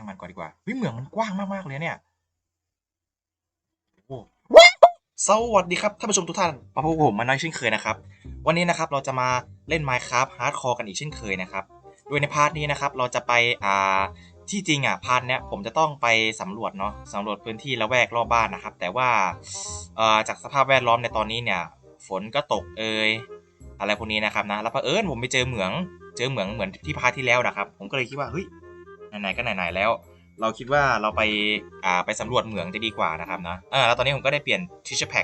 างมันก่อนดีกว่าวิเหมืองมันกว้างมากๆเลยเนี่ยโอ้สวัสดีครับท่านผู้ชมทุกท่านมาพบกับผมมาน้อยเช่นเคยนะครับ วันนี้นะครับเราจะมาเล่น Minecraft Hardcore กันอีกเช่นเคยนะครับ โดยในพาร์ทนี้นะครับเราจะไปอ่าที่จริงอะพาร์ทเนี้ยผมจะต้องไปสำรวจเนาะสำรวจพื้นที่ละแวกรอบบ้านนะครับ แต่ว่าเอ่อจากสภาพแวดล้อมในตอนนี้เนี่ยฝนก็ตกเอยอะไรพวกนี้นะครับนะแล้วเผอิญผมไปเจอเหมืองเจอเหมืองเหมือนที่พาร์ทที่แล้วนะครับ ผมก็เลยคิดว่าเฮ้ย ไหนๆก็ไหนๆแล้ว เราคิดว่าเราไปอ่าไปสำรวจเหมืองจะดีกว่านะครับนะเออแล้วตอนนี้ผมก็ได้เปลี่ยนทิชชอร์แพ็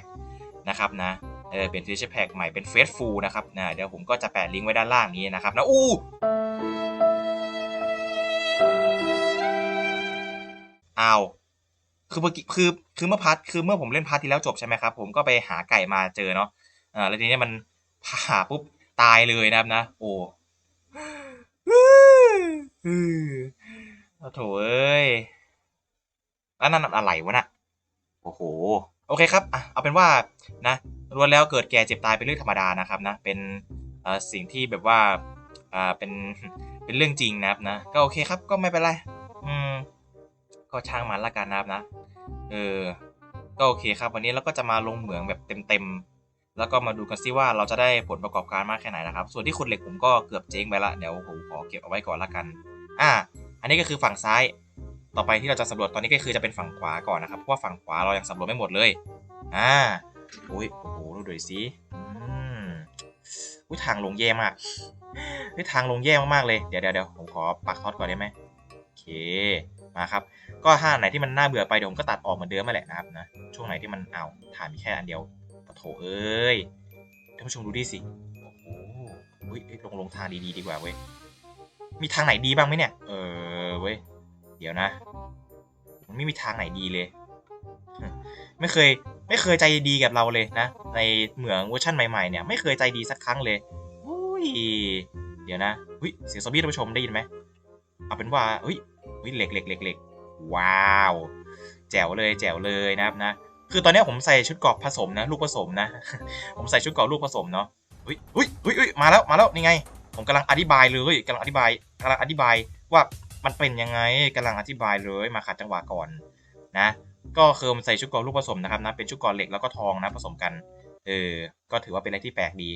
นะครับนะเออเป็นทิชชอร์แพ็ใหม่เป็นเฟสฟูลนะครับนะเดี๋ยวผมก็จะแปะลิงก์ไว้ด้านล่างนี้นะครับนะอู้อ้าวคือเมื่อกี้คือคือเมื่อพาร์ทคือเมื่อผมเล่นพาร์ทที่แล้วจบใช่ไหมครับ ผมก็ไปหาไก่มาเจอเนาะอ่าแล้วทีนี้มันหาปุ๊บตายเลยนะครับนะ โอ้ โอ้โถเอ้ยแล้วนั่นอะไรวะน่ะโอ้โห โอเคครับอะเอาเป็นว่านะรวนแล้วเกิดแก่เจ็บตายเป็นเรื่องธรรมดานะครับนะ เป็นสิ่งที่แบบว่าอ่าเป็นเป็นเรื่องจริงนะครับนะ ก็โอเคครับก็ไม่เป็นไร อืม ก็ช่างมันละกันนะครับนะ เออ ก็โอเคครับ วันนี้เราก็จะมาลงเหมืองแบบเต็มๆ แล้วก็มาดูกันซิว่าเราจะได้ผลประกอบการมากแค่ไหนนะครับ ส่วนที่ขุดเหล็กผมก็เกือบเจ๊งไปละ เดี๋ยวผมขอเก็บเอาไว้ก่อนละกัน อ่า อันนี้ก็คือฝั่งซ้าย ต่อไปที่เราจะสำรวจตอนนี้ก็คือจะเป็นฝั่งขวาก่อนนะครับ เพราะว่าฝั่งขวาเรายังสำรวจไม่หมดเลย อ่าโอ้ยโอ้โหดูดูสิอืมอุ้ยทางลงแย่มากเฮ้ยทางลงแย่มากๆเลยเดี๋ยวเดี๋ยวเดี๋ยวผมขอปักท็อตก่อนได้ไหมโอเค มาครับ ก็ถ้าไหนที่มันน่าเบื่อไปเดี๋ยวผมก็ตัดออกเหมือนเดิมมาแหละนะครับนะ ช่วงไหนที่มันเอาถ่านมีแค่อันเดียวปะโถเอ้ย ท่านผู้ชมดูดิสิ โอ้โหเฮ้ยลงลงทางดีๆดีกว่าเว้ย มีทางไหนดีบ้างไหมเนี่ย เออ ว้ย เดี๋ยวนะ มันไม่มีทางไหนดีเลย ไม่เคย ไม่เคยใจดีกับเราเลยนะ ในเหมืองเวอร์ชันใหม่ๆเนี่ย ไม่เคยใจดีสักครั้งเลยอุ้ย เดี๋ยวนะอุ้ยเสียงซอมบี้ท่านผู้ชมได้ยินไหมเอาเป็นว่าอุ้ยอุ้ยเหล็กเหล็กเหล็กเหล็กว้าว แจ๋วเลยแจ๋วเลยนะครับนะ คือตอนนี้ผมใส่ชุดกราะผสมนะ ลูกผสมนะ ผมใส่ชุดกราะลูกผสมเนาะอุ้ยอุ้ยอุ้ยอุ้ยมาแล้วมาแล้วนี่ไงผมกำลังอธิบายเลยกำลังอธิบายกำลังอธิบายว่า มันเป็นยังไงกำลังอธิบายเลยมาขัดจังหวะก่อนนะ ก็คือมันใส่ชุดกราะลูกผสมนะครับนะเป็นชุดกราะเหล็กแล้วก็ทองนะผสมกัน เออ ก็ถือว่าเป็นอะไรที่แปลกดี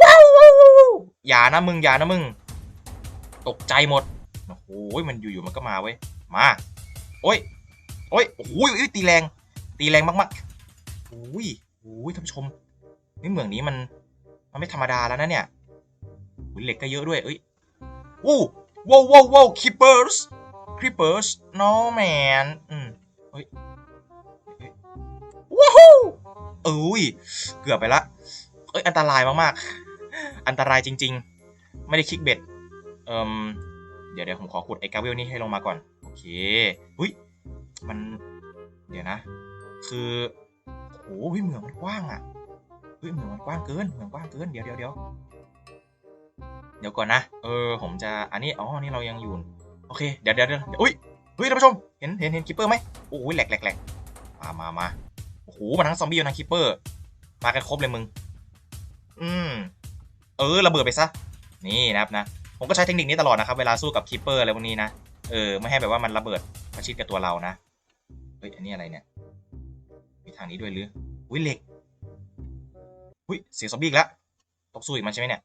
ว้าวอย่านะมึงอย่านะมึง ตกใจหมดโอ้โหมันอยู่ๆมันก็มาเว้ยมาโอ้ยโอ้ยโอ้ยตีแรง ตีแรงมากๆโอ้ยโอ้ยท่านผู้ชมนี่เหมืองนี้มันมันไม่ธรรมดาแล้วนะเนี่ยเหล็กก็เยอะด้วยเอ้ยวู้ ว้าวว้าวว้าวคิปเปอร์สคิปเปอร์ส no man อืมเฮ้ยว้าวเอ้ยเกือบไปละเอ้ยอันตรายมากๆ อันตรายจริง ๆ ไม่ได้คลิกเบ็ดเอ่มเดี๋ยวเดี๋ยวผมขอขุดไอ้กาเวลนี่ให้ลงมาก่อน โอเคหุ้ยมันเดี๋ยวนะ คือโอ้โหเหมืองมันกว้างอะเฮ้ยเหมืองมันกว้างเกินเหมืองกว้างเกินเดี๋ยวเดี๋ยวเดี๋ยว ดี๋ยวก่อนนะ เออ ผมจะ อันนี้ อ๋อ นี่เรายังอยู่ โอเค เดี๋ยวเดี๋ยวเดี๋ยวอุ้ยเฮ้ยท่านผู้ชม เห็น เห็น เห็นคิปเปอร์ไหมโอ้ยแหลกแหลกแหลกมามามาโอ้โห มาทั้งซอมบี้มาทั้งคิปเปอร์ มากันครบเลยมึง อืม เออ ระเบิดไปซะ นี่นะครับนะ ผมก็ใช้เทคนิคนี้ตลอดนะครับ เวลาสู้กับคิปเปอร์อะไรพวกนี้นะ เออ ไม่ให้แบบว่ามันระเบิดประชิดกับตัวเรานะ เฮ้ย อันนี้อะไรเนี่ย มีทางนี้ด้วยหรือ อุ้ยเหล็ก อุ้ย เสียงซอมบี้อีกแล้วต้องสู้อีกมันใช่ไหมเนี่ย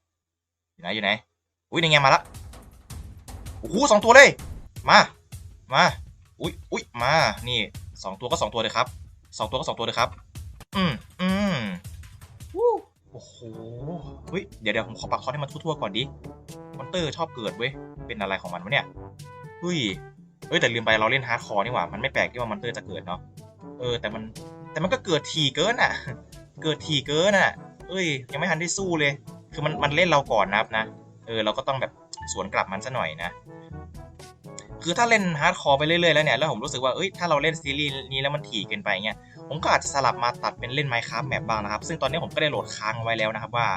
อยู่ไหน อยู่ไหน อุ้ยในไงมาละโอ้โหสองตัวเลย มา มา อุ้ยอุ้ยมา นี่สองตัวก็สองตัวเลยครับสองตัวก็สองตัวเลยครับ อืมอืมวู้โอ้โหเฮ้ย เดี๋ยวเดี๋ยวผมขอปักคอให้มันทั่วๆก่อนดิ มอนเตอร์ชอบเกิดเว้ย เป็นอะไรของมันวะเนี่ย เฮ้ย เฮ้ยแต่ลืมไปเราเล่นฮาร์ดคอร์นี่หว่า มันไม่แปลกที่ว่ามอนเตอร์จะเกิดเนาะ เออแต่มันแต่มันก็เกิดทีเกินอะ เกิดทีเกินอะ เอ้ย ยังไม่ทันได้สู้เลย คือมันมันเล่นเราก่อนนะครับนะ เออเราก็ต้องแบบสวนกลับมันซะหน่อยนะ คือถ้าเล่นฮาร์ดคอร์ไปเรื่อยๆแล้วเนี่ยแล้วผมรู้สึกว่าเอ้ยถ้าเราเล่นซีรีส์นี้แล้วมันถี่เกินไปเงี้ยผมก็อาจจะสลับมาตัดเป็นเล่น Minecraft แมปบ้างนะครับ ซึ่งตอนนี้ผมก็ได้โหลดค้างไว้แล้วนะครับว่า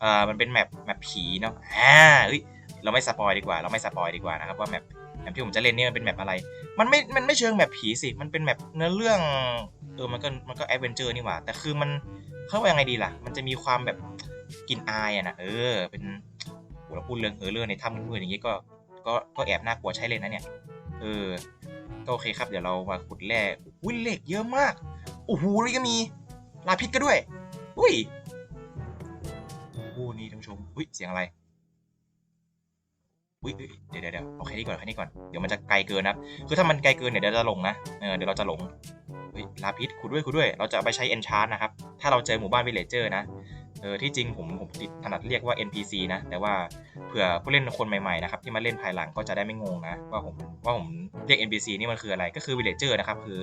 เออมันเป็นแมปแมปผีเนาะอ่าเอ้ยเราไม่สปอยดีกว่า เราไม่สปอยดีกว่านะครับว่าแมปแมปที่ผมจะเล่นเนี่ยมันเป็นแมปอะไร มันไม่ มันไม่เชิงแมปผีสิ มันเป็นแมปเนื้อเรื่อง เออ มันก็ มันก็แอดเวนเจอร์นี่หว่า แต่คือมัน เขาว่ายังไงดีล่ะ มันจะมีความแบบกลิ่นอายอะนะ เออ เป็น เราพูดเรื่องเออเรื่องในถ้ำมืดๆอย่างงี้ก็ก็ก็แอบน่ากลัวใช้เลยนะเนี่ย เออ ก็โอเคครับ เดี๋ยวเรามาขุดแร่อุ้ยเหล็กเยอะมาก โอ้โหนี่ก็มี ลาพิษก็ด้วย อุ้ยโอ้นี่ท่านผู้ชม อุ้ย เสียงอะไร อุ้ยเดี๋ยวเดี๋ยวเดี๋ยวเอาแค่นี้ก่อนแค่นี้ก่อน เดี๋ยวมันจะไกลเกินนะครับคือถ้ามันไกลเกินเนี่ยเดี๋ยวเราจะหลงนะ เออ เดี๋ยวเราจะหลง เฮ้ย ลาพิษขุดด้วยขุดด้วย เราจะไปใช้ enchant นะครับ ถ้าเราเจอหมู่บ้าน villager นะ เออที่จริงผมผมถนัดเรียกว่า NPC นะ แต่ว่าเผื่อผู้เล่นคนใหม่ๆนะครับที่มาเล่นภายหลังก็จะได้ไม่งงนะ ว่าผมว่าผมเรียก NPC นี่มันคืออะไรก็คือ villager นะครับคือ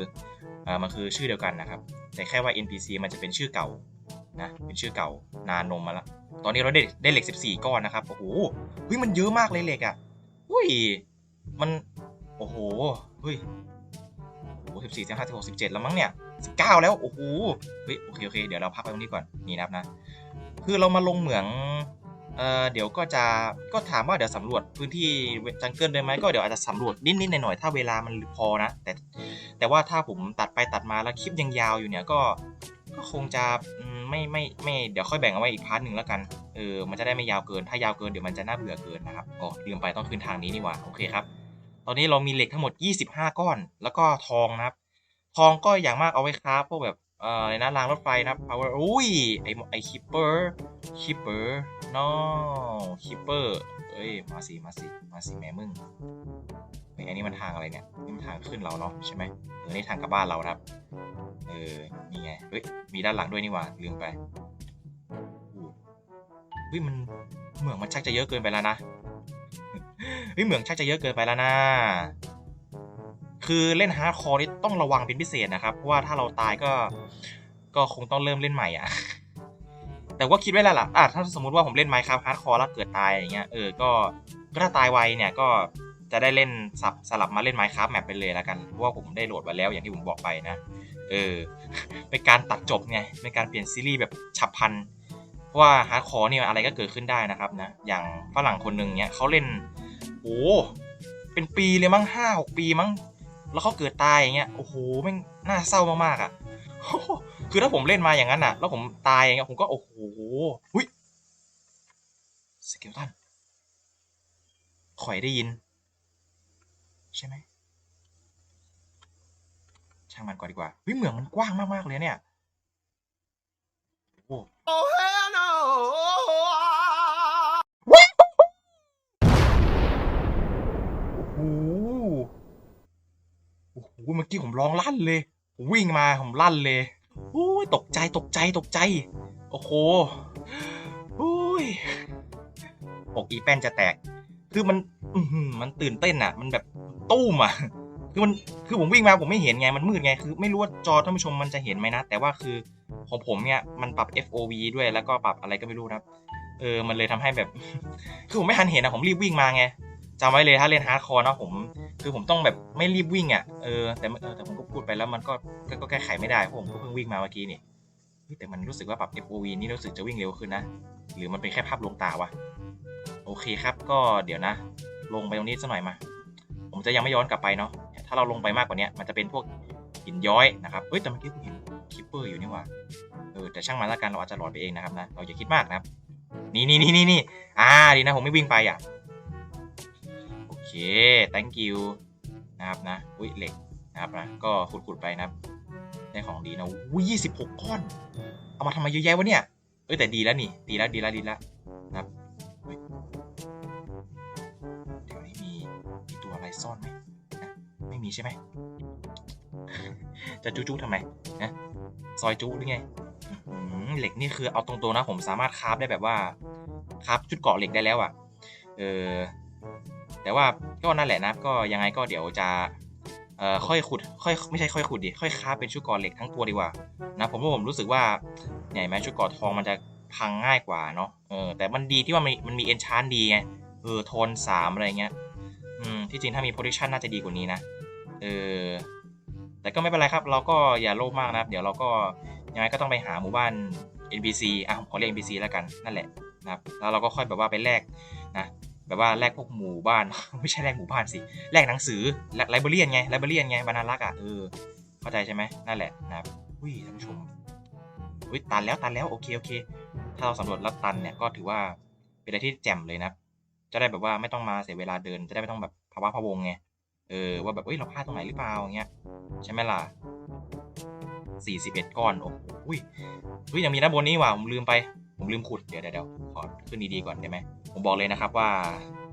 เออมันคือชื่อเดียวกันนะครับ แต่แค่ว่า NPC มันจะเป็นชื่อเก่านะเป็นชื่อเก่านานนมมาแล้วตอนนี้เราได้ได้เหล็ก 14 ก้อนนะครับโอ้โหเฮ้ยมันเยอะมากเลยเหล็กอะอุ้ยมันโอ้โหเฮ้ยโอ้โหสิบสี่สิบห้าสิบหกสิบเจ็ดแล้วมั้งเนี่ยสิบเก้าแล้ว โอ้โห เฮ้ย โอเค โอเค เดี๋ยวเราพักไปตรงนี้ก่อน นี่นะครับนะ คือเรามาลงเหมืองเอ่อเดี๋ยวก็จะก็ถามว่าเดี๋ยวสำรวจพื้นที่จังเกิลได้ไหมก็เดี๋ยวอาจจะสำรวจนิดๆหน่อยๆถ้าเวลามันพอนะ แต่แต่ว่าถ้าผมตัดไปตัดมาแล้วคลิปยังยาวอยู่เนี่ยก็ก็คงจะไม่ไม่ไม่เดี๋ยวค่อยแบ่งเอาไว้อีกพาร์ทหนึ่งแล้วกันเออมันจะได้ไม่ยาวเกินถ้ายาวเกินเดี๋ยวมันจะน่าเบื่อเกินนะครับอ๋อลืมไปต้องขึ้นทางนี้นี่หว่าโอเคครับ ตอนนี้เรามีเหล็กทั้งหมด 25 ก้อน แล้วก็ทองนะครับ ทองก็อย่างมากเอาไว้คราพวกแบบ เอ่ออะไรนะรางรถไฟนะครับ power อุ้ย ไอไอคิปเปอร์คิปเปอร์ no คิปเปอร์เอ้ย มาสิ มาสิ มาสิแม่มึงเฮ้ยอันนี้มันทางอะไรเนี่ย นี่มันทางขึ้นเราเนาะใช่ไหมเออนี่ทางกลับบ้านเราครับ เออ นี่ไง เฮ้ย มีด้านหลังด้วยนี่หว่าลืมไปอู้เฮ้ยมันเหมืองมันชักจะเยอะเกินไปแล้วนะเฮ้ยเหมืองชักจะเยอะเกินไปแล้วนะ คือเล่นฮาร์ดคอร์นี่ต้องระวังเป็นพิเศษนะครับ เพราะว่าถ้าเราตายก็ ก็คงต้องเริ่มเล่นใหม่อะ แต่ว่าคิดไว้แล้วล่ะอะถ้าสมมติว่าผมเล่นไมค์ครับฮาร์ดคอร์แล้วเกิดตายอย่างเงี้ย เออ ก็ก็ถ้าตายไวเนี่ยก็จะได้เล่นสับสลับมาเล่นไมค์ครับแมปไปเลยแล้วกัน เพราะว่าผมได้โหลดไว้แล้วอย่างที่ผมบอกไปนะ เออ เป็นการตัดจบไง เป็นการเปลี่ยนซีรีส์แบบฉับพลัน เพราะว่าฮาร์ดคอร์เนี่ยอะไรก็เกิดขึ้นได้นะครับนะ อย่างฝรั่งคนหนึ่งเนี่ยเขาเล่น โอ้ เป็นปีเลยมั้งห้าหกปีมั้ง แล้วเขาเกิดตายอย่างเงี้ยโอ้โหแม่งน่าเศร้ามากๆอะคือถ้าผมเล่นมาอย่างนั้นอะ แล้วผมตายอย่างเงี้ยผมก็โอ้โหหุยสเกลตันข่อยได้ยิน ใช่ไหมช่างมันก่อนดีกว่าวิเหมืองมันกว้างมาก ๆ เลยเนี่ย โอ้โอ้โห เมื่อกี้ผมร้องลั่นเลยผมวิ่งมาผมลั่นเลยโอ้ยตกใจตกใจตกใจ โอ้โหโอ้ยอกอีแป้นจะแตก คือมันมันตื่นเต้นอะ มันแบบตู้มอะ คือมันคือผมวิ่งมาผมไม่เห็นไงมันมืดไงคือไม่รู้ว่าจอท่านผู้ชมมันจะเห็นไหมนะ แต่ว่าคือของผมเนี่ยมันปรับ FOV ด้วยแล้วก็ปรับอะไรก็ไม่รู้นะครับเออมันเลยทำให้แบบ คือผมไม่ทันเห็นอะผมรีบวิ่งมาไงจำไว้เลยถ้าเล่นฮาร์ดคอร์นะผม คือผมต้องแบบไม่รีบวิ่งอะเออแต่เออแต่ผมก็พูดไปแล้วมันก็ก็แก้ไขไม่ได้เพราะผมก็เพิ่งวิ่งมาเมื่อกี้นี่แต่มันรู้สึกว่าปรับ FOV นี่รู้สึกจะวิ่งเร็วขึ้นนะ หรือมันเป็นแค่ภาพลวงตาวะโอเคครับ ก็เดี๋ยวนะ ลงไปตรงนี้สักหน่อยมา ผมจะยังไม่ย้อนกลับไปเนาะถ้าเราลงไปมากกว่านี้มันจะเป็นพวกหินย้อยนะครับเฮ้ยแต่เมื่อกี้เห็นคิปเปอร์อยู่นี่ว่าเออแต่ช่างมันละกันเราอาจจะหลอนไปเองนะครับนะเราอย่าคิดมากนะครับนี่นี่นี่นี่นี่อ่าดีนะผมไม่วิ่งไปอะ thank you นะครับนะ อุ้ยเหล็กนะครับนะ ก็ขุดๆไปนะครับ ได้ของดีนะอุ้ยยี่สิบหกก้อน เอามาทำไมเยอะแยะวะเนี่ย เอ้ยแต่ดีแล้วนี่ ดีแล้วดีแล้วดีแล้วนะครับเดี๋ยวนี้มีมีตัวอะไรซ่อนไหมนะไม่มีใช่ไหม จะจู้จู้ทำไมนะซอยจู้หรือไงเหล็กนี่คือเอาตรงๆนะผมสามารถคราฟได้แบบว่าคราฟชุดเกาะเหล็กได้แล้วอะ เออ แต่ว่าก็นั่นแหละนะก็ยังไงก็เดี๋ยวจะเอ่อค่อยขุดค่อยไม่ใช่ค่อยขุดดิค่อยคราเป็นชุดกราะเหล็กทั้งตัวดีกว่านะผมว่าผมรู้สึกว่าใหญ่ไหมชุดกราะทองมันจะพังง่ายกว่าเนาะเออแต่มันดีที่ว่ามันมันมีเอนชานดีไงเออโทนสามอะไรเงี้ยอืมที่จริงถ้ามีโปรดักชันน่าจะดีกว่านี้นะเออแต่ก็ไม่เป็นไรครับ เราก็อย่าโลภมากนะครับ เดี๋ยวเราก็ยังไงก็ต้องไปหาหมู่บ้าน NPC อะขอเรียก NPC แล้วกันนั่นแหละนะครับแล้วเราก็ค่อยแบบว่าไปแลกนะ แบบว่าแลกพวกหมู่บ้าน ไม่ใช่แลกหมู่บ้านสิแลกหนังสือไลบรารียนไงไลบรารียนไงบรรณารักษ์อะเออเข้าใจใช่ไหมนั่นแหละนะครับอุ้ยท่านผู้ชมอุ้ยตันแล้วตันแล้วโอเคโอเค ถ้าเราสำรวจแล้วตันเนี่ยก็ถือว่าเป็นอะไรที่แจ่มเลยนะจะได้แบบว่าไม่ต้องมาเสียเวลาเดิน จะได้ไม่ต้องแบบภาวะพะวงไงเออว่าแบบเอ้ยเราพลาดตรงไหนหรือเปล่าอย่างเงี้ยใช่ไหมล่ะสี่สิบเอ็ดก้อนโอ้โหอุ้ยเฮ้ยยังมีด้านบนนี้ว่ะผมลืมไป ผมลืมขุดเดี๋ยวเดี๋ยวเดี๋ยวขอขึ้นดีๆก่อนได้ไหมผมบอกเลยนะครับว่า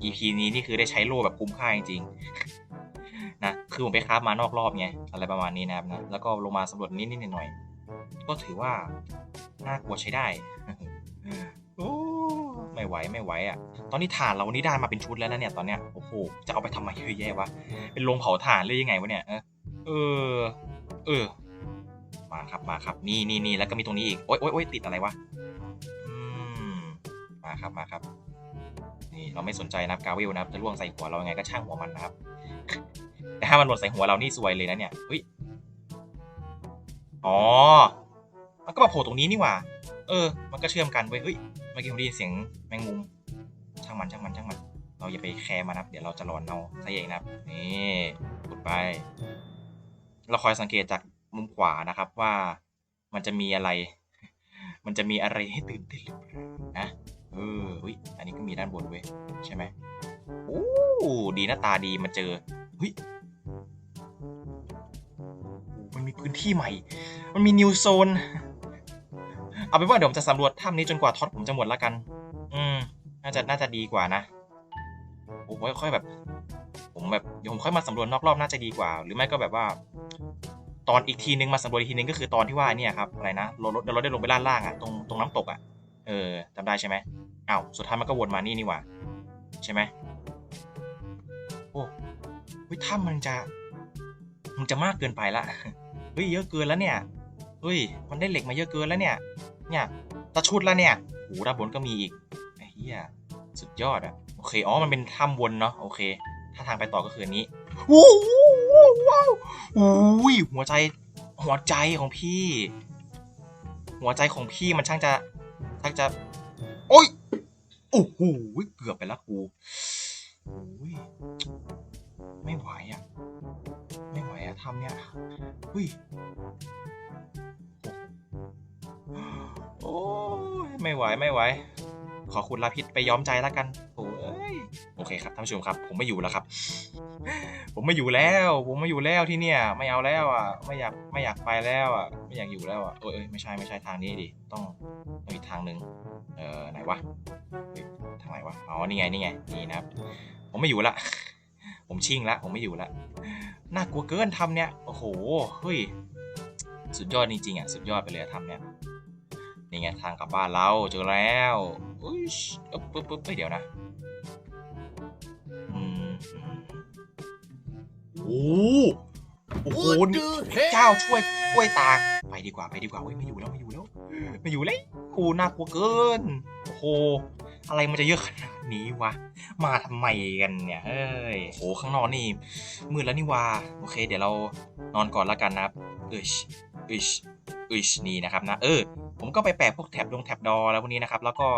EP นี้นี่คือได้ใช้โล่แบบคุ้มค่าจริงๆนะคือผมไปคราฟมานอกรอบไงอะไรประมาณนี้นะครับนะแล้วก็ลงมาสำรวจนิดนิดๆหน่อยๆก็ถือว่าน่ากลัวใช้ได้โอ้ไม่ไหวไม่ไหวอะ ตอนนี้ถ่านเรานี่ได้มาเป็นชุดแล้วนะเนี่ยตอนเนี้ยโอ้โหจะเอาไปทำไมเยอะแยะวะเป็นโรงเผาถ่านหรือยังไงวะเนี่ยเออ เออเออมาครับมาครับนี่นี่นี่แล้วก็มีตรงนี้อีกโอ๊ยโอ๊ยโอ๊ยติดอะไรวะ มาครับมาครับ นี่เราไม่สนใจนะครับกาวิลนะครับจะล่วงใส่หัวเรายังไงก็ช่างหัวมันนะครับ แต่ถ้ามันหล่นใส่หัวเรานี่ซวยเลยนะเนี่ยเฮ้ยอ๋อ มันก็มาโผล่ตรงนี้นี่หว่า เออ มันก็เชื่อมกันเว้ยเฮ้ยเมื่อกี้ผมได้ยินเสียงแมงมุม ช่างมันช่างมันช่างมัน เราอย่าไปแคร์มันนะครับ เดี๋ยวเราจะหลอนเอาซะเองนะครับ นี่กดไป เราคอยสังเกตจากมุมขวานะครับว่ามันจะมีอะไร มันจะมีอะไรให้ตื่นเต้นหรือเปล่า เอออุ้ย อันนี้ก็มีด้านบนเว้ย ใช่ไหมโอ้ดีหน้าตาดีมาเจอ เฮ้ย มันมีพื้นที่ใหม่ มันมีนิวโซน เอาเป็นว่าเดี๋ยวผมจะสำรวจถ้ำนี้จนกว่าท็อตผมจะหมดแล้วกัน อืม น่าจะ น่าจะดีกว่านะผมว่าค่อยแบบ ผมแบบเดี๋ยวผมค่อยมาสำรวจนอกรอบน่าจะดีกว่า หรือไม่ก็แบบว่า ตอนอีกทีนึงมาสำรวจอีกทีนึงก็คือตอนที่ว่าเนี่ยครับอะไรนะเราเราเราได้ลงไปด้านล่างอะตรงตรงน้ำตกอะเออจำได้ใช่ไหม อ้าวสุดท้ายมันก็วนมานี่นี่หว่า ใช่ไหมโอ้วิถ้ำมันจะ มันจะมากเกินไปละเฮ้ยเยอะเกินแล้วเนี่ยเฮ้ยมันได้เหล็กมาเยอะเกินแล้วเนี่ย เนี่ยตะชุดแล้วเนี่ยโหด้านบนก็มีอีกไอ้เหี้ยสุดยอดอะโอเคอ๋อมันเป็นถ้ำวนเนาะโอเค ถ้าทางไปต่อก็คือนนี้ว้าวว้าวอุ้ยหัวใจหัวใจของพี่ หัวใจของพี่มันช่างจะช่างจะ โอ้ย โอ้โหเกือบไปแล้วกูโอ้ยไม่ไหวอะ ไม่ไหวอะทำเนี่ยเฮ้ยโอ้ยไม่ไหวไม่ไหว ขอคุณลาพิษไปย้อมใจแล้วกัน โอเคครับท่านผู้ชมครับ ผมไม่อยู่แล้วครับ ผมไม่อยู่แล้ว ผมไม่อยู่แล้วที่เนี่ย ไม่เอาแล้วอะ ไม่อยากไม่อยากไปแล้วอะ ไม่อยากอยู่แล้วอะเอยเอยไม่ใช่ไม่ใช่ทางนี้ดิต้องต้องอีกทางหนึ่งเออไหนวะเฮ้ยทางไหนวะอ๋อนี่ไงนี่ไงนี่นะครับ ผมไม่อยู่ละ ผมชิ่งละผมไม่อยู่ละน่ากลัวเกินทำเนี่ยโอ้โหเฮ้ยสุดยอดจริงๆอะสุดยอดไปเลยอะทำเนี่ยนี่ไงทางกลับบ้านเราเจอแล้วอุ้ยปึ๊บปึ๊บปึ๊บเดี๋ยวนะ โอ้โอ้โหนี่เจ้าช่วยกล้วยตากไปดีกว่าไปดีกว่าเฮ้ยไม่อยู่แล้วไม่อยู่แล้วไม่อยู่แล้วกูน่ากลัวเกินโอ้โหอะไรมันจะเยอะขนาดนี้วะมาทำไมกันเนี่ยเฮ้ยโหข้างนอกนี่มืดแล้วนี่วาโอเค เดี๋ยวเรานอนก่อนแล้วกันนะครับเอิชเอิชเอิชนี่นะครับนะเออผมก็ไปแปะพวกแท็บดงแท็บดอแล้วพวกนี้นะครับ แล้วก็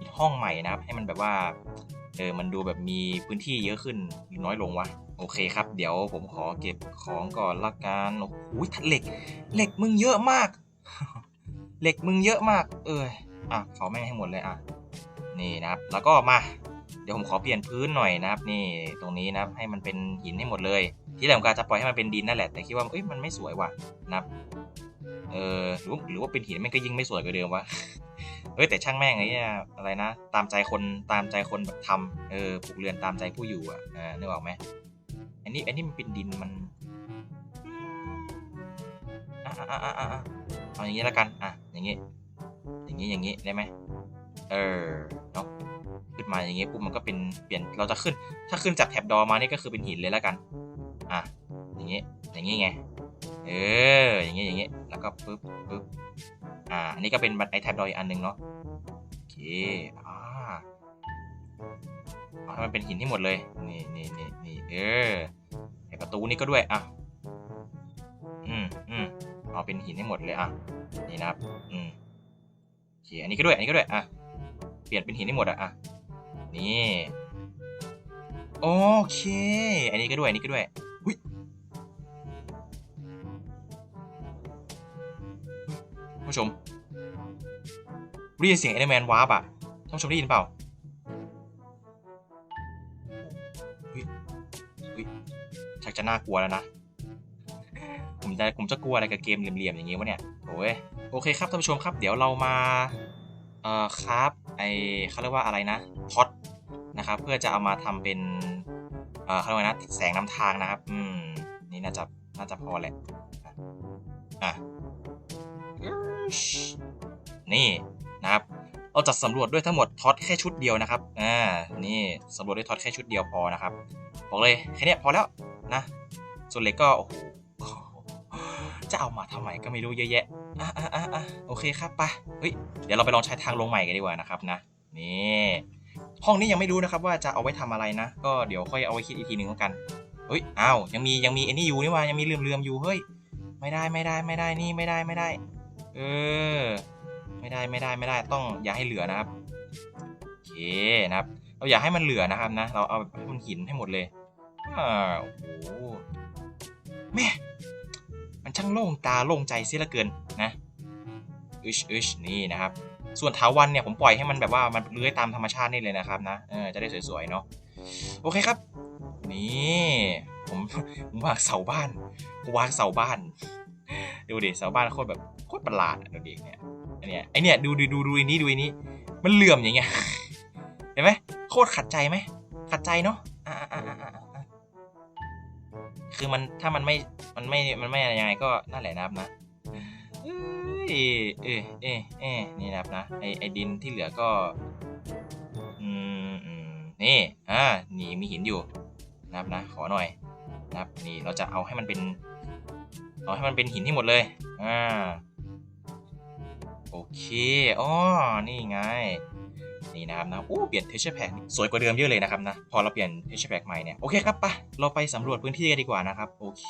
มีห้องใหม่นะครับ ให้มันแบบว่า เออมันดูแบบมีพื้นที่เยอะขึ้นหรือน้อยลงวะโอเคครับ เดี๋ยวผมขอเก็บของก่อนละกันโอ้โหเหล็ก เหล็กมึงเยอะมาก เหล็กมึงเยอะมาก เอออะเผาแม่งให้หมดเลยอะนี่นะครับ แล้วก็มา เดี๋ยวผมขอเปลี่ยนพื้นหน่อยนะครับ นี่ตรงนี้นะครับให้มันเป็นหินให้หมดเลย ที่แรกผมกะจะปล่อยให้มันเป็นดินนั่นแหละแต่คิดว่าเอ้ยมันไม่สวยว่ะนะครับเออหรือว่าหรือว่าเป็นหินมันก็ยิ่งไม่สวยกว่าเดิมวะ เอ้ยแต่ช่างแม่งไอ้เนี่ยอะไรนะ ตามใจคนตามใจคนแบบทำเออปลูกเรือนตามใจผู้อยู่อะเออนึกออกไหมอันนี้อันนี้มันเป็นดินมันอะอะอะอะอะเอาอย่างนี้แล้วกันอะอย่างนี้ อย่างนี้อย่างนี้ได้ไหมเออเนาะขึ้นมาอย่างนี้ปุ๊บมันก็เป็นเปลี่ยนเราจะขึ้น ถ้าขึ้นจากแถบดอมานี่ก็คือเป็นหินเลยแล้วกัน อะอย่างนี้อย่างนี้ไงเอออย่างนี้อย่างนี้แล้วก็ปึ๊บปึ๊บ อ่าอันนี้ก็เป็นบันไดแท็บดอยอันหนึ่งเนาะโอเคอ่าเอาให้มันเป็นหินที่หมดเลย นี่นี่นี่นี่เออไอประตูนี่ก็ด้วยอะอืมอืมเอาเป็นหินให้หมดเลยอะนี่นะครับอืมโอเคอันนี้ก็ด้วยอันนี้ก็ด้วยอะเปลี่ยนเป็นหินให้หมดอะอะนี่โอเค อันนี้ก็ด้วยอันนี้ก็ด้วยอุ้ย ผู้ชมได้ยินเสียงเอเดแมนวาร์ปอะท่านผู้ชมได้ยินเปล่าเฮ้ยเฮ้ยชักจะน่ากลัวแล้วนะผมจะผมจะกลัวอะไรกับเกมเหลี่ยมๆอย่างงี้วะเนี่ยโอ้ยโอเคครับท่านผู้ชมครับ เดี๋ยวเรามาเอ่อครับไอเขาเรียกว่าอะไรนะท็อตนะครับ เพื่อจะเอามาทำเป็นเอ่อเขาเรียกว่านะแสงนำทางนะครับ อืม นี่น่าจะน่าจะพอแหละอะ นี่นะครับเราจะสำรวจด้วยทั้งหมดท็อตแค่ชุดเดียวนะครับ อ่า นี่สำรวจด้วยท็อตแค่ชุดเดียวพอนะครับ บอกเลยแค่นี้พอแล้วนะ ส่วนเล็กก็โอ้โห จะเอามาทำไมก็ไม่รู้เยอะแยะ อะอะอะอะโอเคครับไปเฮ้ย เดี๋ยวเราไปลองใช้ทางลงใหม่กันดีกว่านะครับนะ นี่ ห้องนี้ยังไม่รู้นะครับว่าจะเอาไว้ทำอะไรนะ ก็เดี๋ยวค่อยเอาไว้คิดอีกทีหนึ่งแล้วกัน เฮ้ย อ้าว ยังมียังมีไอ้นี่อยู่นี่ว่ายังมีเลื่อมๆอยู่ เฮ้ย ไม่ได้ไม่ได้ไม่ได้ นี่ไม่ได้ไม่ได้ เออ ไม่ได้ไม่ได้ไม่ได้ต้องอย่าให้เหลือนะครับโอเคนะครับ เราอยากให้มันเหลือนะครับนะ เราเอาให้มันหินให้หมดเลยอ่าโอ้โหแม่มันช่างโล่งตาโล่งใจเสียเหลือเกินนะอึชอึชนี่นะครับ ส่วนเถาวันเนี่ยผมปล่อยให้มันแบบว่ามันเลื้อยตามธรรมชาตินี่เลยนะครับนะเออจะได้สวยๆเนาะโอเคครับ นี่ผมผมวางเสาบ้านวางเสาบ้าน ดูดิเสาบ้านโคตรแบบ คตรประหลาดอะดูดิเนี่ยอันเนี้ยไอเนี้ยดูดูดูดูอันนี้ดูอันนี้ มันเหลื่อมอย่างเงี้ยเห็นไหมโคตรขัดใจไหมขัดใจเนาะอ่าอ่าอ่าอ่าอ่าคือมันถ้ามันไม่มันไม่มันไม่อะไรยังไงก็นั่นแหละนะครับนะเอ้ยเอ้ยเอ้ยเอ้ยนี่นะครับนะไอไอดินที่เหลือก็อืมอืมนี่อ่านี่มีหินอยู่นะครับนะขอหน่อยนะครับนี่เราจะเอาให้มันเป็นเอาให้มันเป็นหินที่หมดเลยอ่า โอเคอ๋อนี่ไง นี่นะครับนะอู้เปลี่ยน texture pack สวยกว่าเดิมเยอะเลยนะครับนะ พอเราเปลี่ยน texture pack ใหม่เนี่ย โอเคครับปะเราไปสำรวจพื้นที่กันดีกว่านะครับ โอเค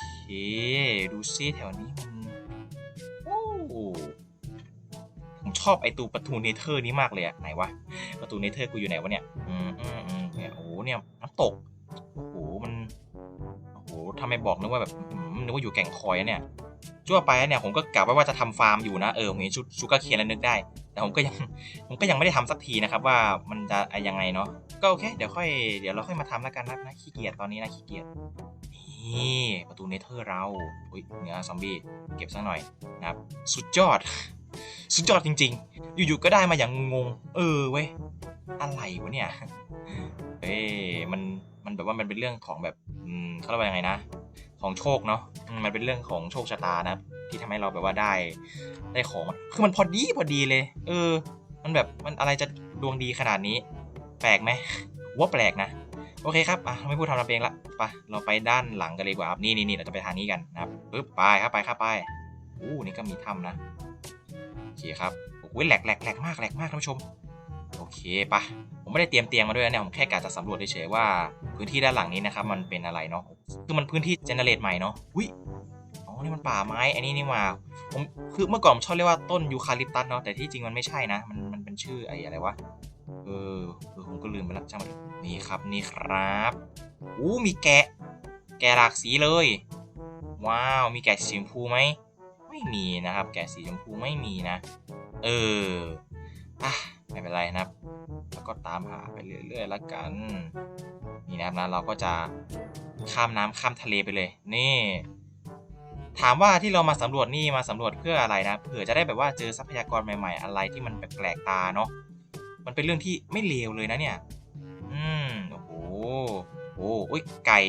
ดูซิแถวนี้มันโอ้ผมชอบไอตูประตูเนเธอร์นี้มากเลยอะไหนวะ ประตูเนเธอร์กูอยู่ไหนวะเนี่ย อืมอืมอืมเนี่ยโอ้โหเนี่ยน้ำตก โอ้โหมัน โอ้โหทำไมบอกนึกว่าแบบอืมนึกว่าอยู่แก่งคอยอะเนี่ย ชั่วไปเนี่ยผมก็กะไว้ว่าจะทำฟาร์มอยู่นะเออผมเห็นชุดชูการ์เคนแล้วนึกได้ แต่ผมก็ยังผมก็ยังไม่ได้ทำสักทีนะครับว่ามันจะอะไรยังไงเนาะก็โอเคเดี๋ยวค่อยเดี๋ยวเราค่อยมาทำแล้วกันนะนะขี้เกียจตอนนี้นะขี้เกียจนี่ประตูเนเธอร์เราอุ้ยเนื้อซอมบี้เก็บสักหน่อยนะครับสุดยอด สุดยอดจริง ๆ อยู่ๆก็ได้มาอย่างงงเออเว้ยอะไรวะเนี่ยเอ้มันมันแบบว่ามันเป็นเรื่องของแบบอืมเขาเรียกว่ายังไงนะ ของโชคเนาะมันเป็นเรื่องของโชคชะตานะที่ทำให้เราแบบว่าได้ได้ของคือมันพอดีพอดีเลย เออ มันแบบมันอะไรจะดวงดีขนาดนี้ แปลกไหมว่าแปลกนะโอเคครับ อะ ไม่พูดทำลำเพลงละไปเราไปด้านหลังกันเลยดีกว่าครับ นี่นี่นี่เราจะไปทางนี้กันนะครับปึ๊บ ไปครับ ไปครับ ไป อู้ นี่ก็มีถ้ำนะ โอเคครับโอ้ยแหลกแหลกแหลกมากแหลกมากท่านผู้ชม โอเคปะผมไม่ได้เตรียมเตียงมาด้วยนะเนี่ยผมแค่กะจะสำรวจเฉยๆว่าพื้นที่ด้านหลังนี้นะครับมันเป็นอะไรเนาะคือมันพื้นที่เจเนเรตใหม่เนาะอุ้ยอ๋อนี่มันป่าไม้อันนี้นี่มาผมคือเมื่อก่อนผมชอบเรียกว่าต้นยูคาลิปตัสเนาะแต่ที่จริงมันไม่ใช่นะ มันมันเป็นชื่อไอ้อะไรวะเออเออผมก็ลืมไปแล้วช่ามันเถอะนี่ครับนี่ครับอู้มีแกะ แกะหลากสีเลย ว้าวมีแกะสีชมพูไหมไม่มีนะครับ แกะสีชมพูไม่มีนะ เอออะ ไม่เป็นไรนะครับ แล้วก็ตามหาไปเรื่อยๆแล้วกัน นี่นะครับนะเราก็จะข้ามน้ำข้ามทะเลไปเลย นี่ ถามว่าที่เรามาสำรวจนี่มาสำรวจเพื่ออะไรนะ เผื่อจะได้แบบว่าเจอทรัพยากรใหม่ ๆ อะไรที่มันแปลกๆตาเนาะ มันเป็นเรื่องที่ไม่เลวเลยนะเนี่ย อืมโอ้โหโอ้โอ้ยไก่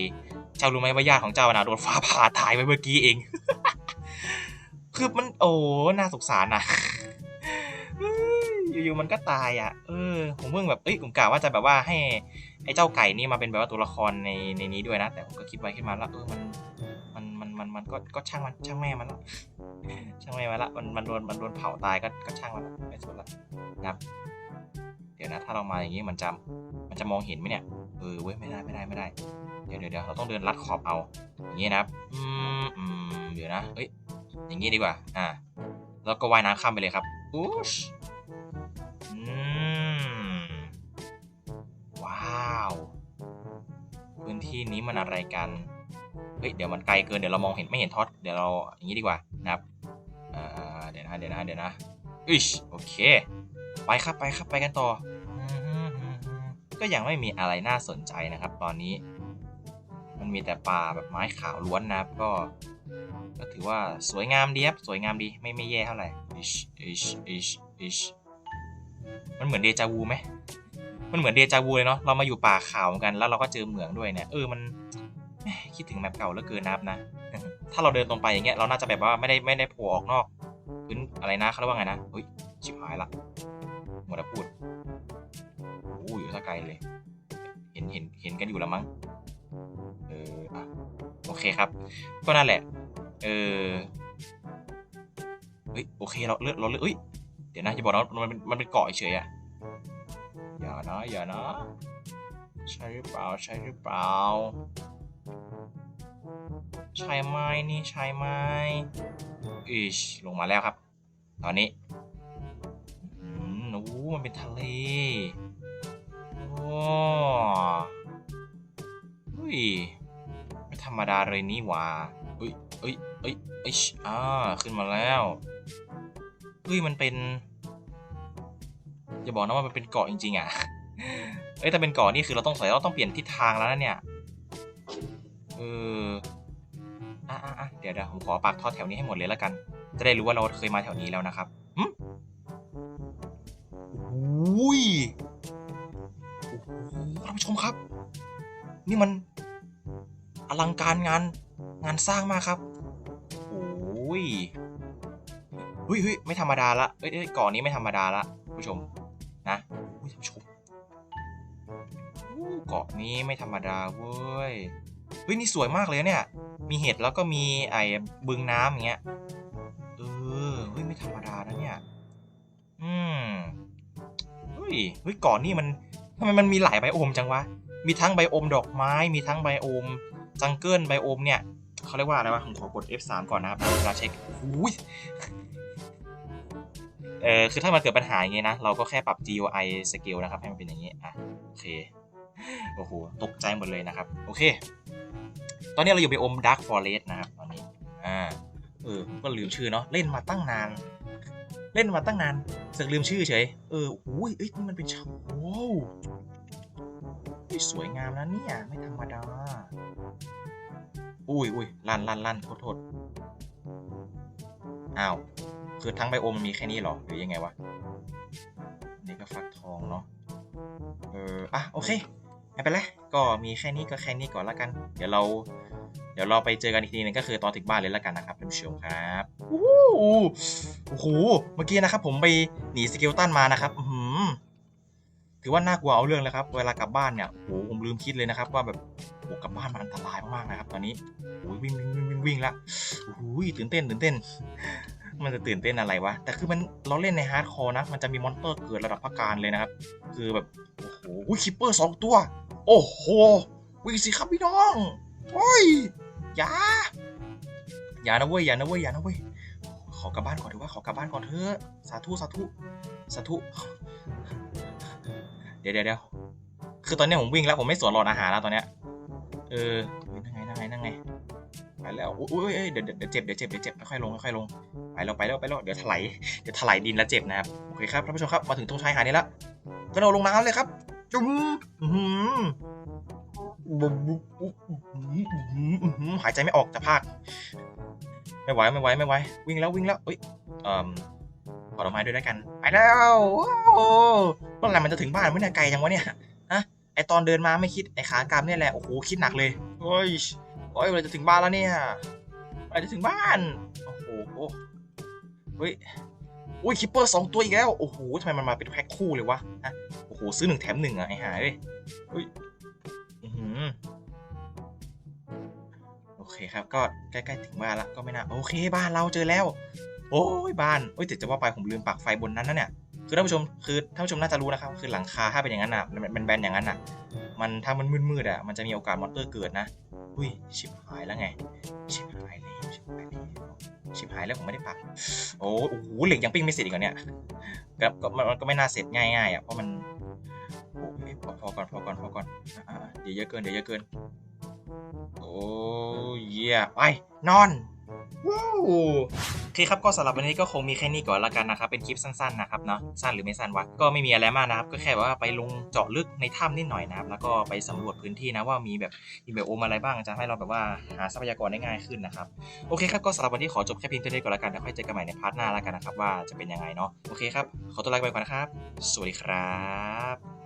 เจ้ารู้ไหมว่าญาติของเจ้านะโดนฟ้าผ่าตายไปเมื่อกี้เอง คือมันโอ้ น่าสงสารนะ อยู่ๆมันก็ตายอะ เออ ผมเพิ่งแบบเอ้ยผมกะว่าจะแบบว่าให้ไอ้เจ้าไก่นี่มาเป็นแบบว่าตัวละครในในนี้ด้วยนะ แต่ผมก็คิดไว้ขึ้นมาแล้วเออมันมันมันมันมันก็ก็ช่างมันช่างแม่มันละช่างแม่มันละมันมันโดนมันโดนเผาตายก็ก็ช่างมันละไม่สนละนะครับ เดี๋ยวนะถ้าเรามาอย่างนี้มันจะมันจะมองเห็นไหมเนี่ยเออเว้ยไม่ได้ไม่ได้ไม่ได้เดี๋ยวเดี๋ยวเดี๋ยวเราต้องเดินลัดขอบเอาอย่างนี้นะครับอืมอืมเดี๋ยวนะเอ้ยอย่างนี้ดีกว่า อ่า แล้วก็ว่ายน้ำข้ามไปเลยครับอุ๊ช นที่นี้มันอะไรกัน เฮ้ย เดี๋ยวมันไกลเกิน เดี๋ยวเรามองเห็นไม่เห็นท็อต เดี๋ยวเราอย่างนี้ดีกว่านะครับเดี๋ยวนะ เดี๋ยวนะ เดี๋ยวนะอิชโอเค ไปครับไปครับไปกันต่อ ก็ยังไม่มีอะไรน่าสนใจนะครับ ตอนนี้ มันมีแต่ป่าแบบไม้ขาวล้วนนะครับ ก็ ก็ถือว่าสวยงามดีครับ สวยงามดี ไม่ไม่แย่เท่าไหร่อิชอิชอิชอิชมันเหมือนเดจาวูไหม มันเหมือนเดจาวูเลยเนาะเรามาอยู่ป่าขาวกัน แล้วเราก็เจอเหมืองด้วยเนี่ยเออมันคิดถึงแมปเก่าเหลือเกินนับนะ ถ้าเราเดินตรงไปอย่างเงี้ยเราน่าจะแบบว่าไม่ได้ไม่ได้โผล่ออกนอกพื้นอะไรนะเขาเรียกว่าไงนะเฮ้ยชิบหายละหมดแล้วพูดโอ้อยู่สักไกลเลย เห็นเห็นเห็นกันอยู่แล้วมั้งเอออโอเคครับ ก็นั่นแหละ เออเฮ้ยโอเคเราเลือกเราเลือกเอ้ยเดี๋ยวนะจะบอกนะมันเป็นมันเป็นเกาะเฉยอะ อย่านะอย่านะ ใช่หรือเปล่าใช่หรือเปล่า ใช่ไหมนี่ใช่ไหมอิชลงมาแล้วครับ ตอนนี้อืมโอ้มันเป็นทะเลโอ้เฮ้ยไม่ธรรมดาเลยนี่หว่าเอ้ยเอ้ยเอ้ยเอ้ยอ่าขึ้นมาแล้วเฮ้ยมันเป็น อย่าบอกนะว่ามันเป็นเกาะจริงๆอะ เอ้ยแต่เป็นเกาะนี่คือเราต้องใส่เราต้องเปลี่ยนทิศทางแล้วนะเนี่ย เอออะอะอะเดี๋ยวเดี๋ยวผมขอปากท่อแถวนี้ให้หมดเลยแล้วกัน จะได้รู้ว่าเราเคยมาแถวนี้แล้วนะครับหึอุ้ยท่านผู้ชมครับ นี่มันอลังการงานงานสร้างมากครับโอ้ยเฮ้ยเฮ้ยไม่ธรรมดาละเอ้ยเอ้ยก่อนนี้ไม่ธรรมดาละ ผู้ชมนะอุ้ยท่านผู้ชมเกาะนี้ไม่ธรรมดาเว้ยเฮ้ยนี่สวยมากเลยเนี่ย มีเห็ดแล้วก็มีไอ้บึงน้ำอย่างเงี้ยเออเฮ้ยไม่ธรรมดานะเนี่ยอืมเฮ้ยเฮ้ยเก่อนนี่มันทำไมมันมีหลายไบโอมจังวะมีทั้งไบโอมดอกไม้ มีทั้งไบโอมจังเกิลไบโอมเนี่ยเขาเรียกว่าอะไรวะผมขอกด F3 ก่อนนะครับเวลาเช็คอุ้ย เออคือถ้ามันเกิดปัญหาอย่างงี้นะ เราก็แค่ปรับ GUI scale นะครับ ให้มันเป็นอย่างงี้ อะ โอเค โอ้โห ตกใจหมดเลยนะครับ โอเค ตอนนี้เราอยู่ไบโอม Dark Forest นะครับ ตอนนี้ อ่า เออก็ลืมชื่อเนาะ เล่นมาตั้งนาน เล่นมาตั้งนานเสึกลืมชื่อเฉย เอออุ้ยเอ้ยมันเป็นช่างโอ้วเฮ้ยสวยงามนะเนี่ย ไม่ธรรมดา อุ้ยอุ้ยลั่นลั่นลั่นโทษโทษ อ้าว คือทั้งไบโอมมันมีแค่นี้หรอ หรือยังไงวะ นี่ก็ฟักทองเนาะ เออ อะ โอเค ไม่เป็นไร ก็มีแค่นี้ก็แค่นี้ก่อนละกัน เดี๋ยวเรา เดี๋ยวเราไปเจอกันอีกทีนึงก็คือตอนถึงบ้านเลยละกันนะครับท่านผู้ชมครับโอ้โห เมื่อกี้นะครับผมไปหนีสเกลตันมานะครับ อือหือถือว่าน่ากลัวเอาเรื่องเลยครับ เวลากลับบ้านเนี่ยโอ้หผมลืมคิดเลยนะครับ ว่าแบบโอ้กลับบ้านมันอันตรายมากๆนะครับ ตอนนี้โอ้ยวิ่งวิ่งวิ่งวิ่งวิ่งละโอ้โหตื่นเต้นตื่นเต้น มันจะตื่นเต้นอะไรวะ แต่คือมันเราเล่นในฮาร์ดคอร์นะ มันจะมีมอนสเตอร์เกิดระดับพักการเลยนะครับ คือแบบ โอ้โหคิปเปอร์สองตัว โอ้โห วิ่งสิครับพี่น้องโอ้ยอย่า อย่านะเว้ย อย่านะเว้ย อย่านะเว้ย ขอกลับบ้านก่อนถือว่าขอกลับบ้านก่อนเถอะ สาธุ สาธุ สาธุ เดี๋ยวเดี๋ยวเดี๋ยวคือตอนนี้ผมวิ่งแล้วผมไม่สวนหลอดอาหารแล้วตอนเนี้ย เออ นั่งไง นั่งไง นั่งไง ไปแล้วอุ้ยเอ้ยเดี๋ยวเดี๋ยวเจ็บเดี๋ยวเจ็บเดี๋ยวเจ็บค่อยลงค่อยลงไปแล้วไปแล้วไปแล้วเดี๋ยวถลายเดี๋ยวถลายดินแล้วเจ็บนะครับโอเคครับท่านผู้ชมครับมาถึงตรงชายหาดนี้แล้วกระโดดลงน้ำเลยครับ จุ๊มหายใจไม่ออกจะพากไม่ไหวไม่ไหวไม่ไหววิ่งแล้ววิ่งแล้วเอ้ยเอ่อขอดอกไม้ด้วยแล้วกัน ไปแล้วโอ้เมื่อไหร่มันจะถึงบ้านเมื่อไหร่ไกลจังวะเนี่ยฮะไอตอนเดินมาไม่คิดไอขากลับเนี่ยแหละโอ้โหคิดหนักเลยโอ้ย โอ้ยเร่จะถึงบ้านแล้วเนี่ยเมื่อไหร่จะถึงบ้าน โอ้โหเฮ้ยอุ้ยคิปเปอร์สองตัวอีกแล้ว โอ้โหทำไมมันมาเป็นแพ็คคู่เลยวะฮะโอ้โห ซื้อหนึ่งแถมหนึ่งอะไอหาเอ้ยเฮ้ยอือหือโอเคครับ ก็ใกล้ๆถึงบ้านละก็ไม่น่า โอเคบ้านเราเจอแล้ว โอ้ยบ้านโอ้ยแต่จะว่าไปผมลืมปักไฟบนนั้นนะเนี่ย คือท่านผู้ชมคือท่านผู้ชมน่าจะรู้นะครับคือหลังคาถ้าเป็นอย่างนั้นอะมันมันแบนอย่างนั้นอะ มันถ้ามันมืดๆอะมันจะมีโอกาสมอนเตอร์เกิดนะอุ้ยชิบหายแล้วไงชิบหายแล้วชิบหายแล้วชิบหายแล้วผมไม่ได้ปักโอ้โหเหล็กยังปิ้งไม่เสร็จอีกเหรอเนี่ยก็มันก็ไม่น่าเสร็จง่ายๆอะเพราะมันโอ้ยพอพอก่อนพอก่อนพอก่อนเดี๋ยวเยอะเกินเดี๋ยวเยอะเกินโอ้เยี่ยไปนอน โอเคครับก็สำหรับวันนี้ก็คงมีแค่นี้ก่อนละกันนะครับ เป็นคลิปสั้นๆนะครับเนาะสั้นหรือไม่สั้นวะก็ไม่มีอะไรมากนะครับ ก็แค่ว่าไปลงเจาะลึกในถ้ำนิดหน่อยนะครับ แล้วก็ไปสำรวจพื้นที่นะว่ามีแบบมีแบบโอมอะไรบ้างจะให้เราแบบว่าหาทรัพยากรได้ง่ายขึ้นนะครับโอเคครับก็สำหรับวันนี้ขอจบแค่เพียงเท่านี้ก่อนละกันเดี๋ยวค่อยเจอกันใหม่ในพาร์ทหน้าละกันนะครับว่าจะเป็นยังไงเนาะโอเคครับขอตัวลาไปก่อนนะครับ สวัสดีครับ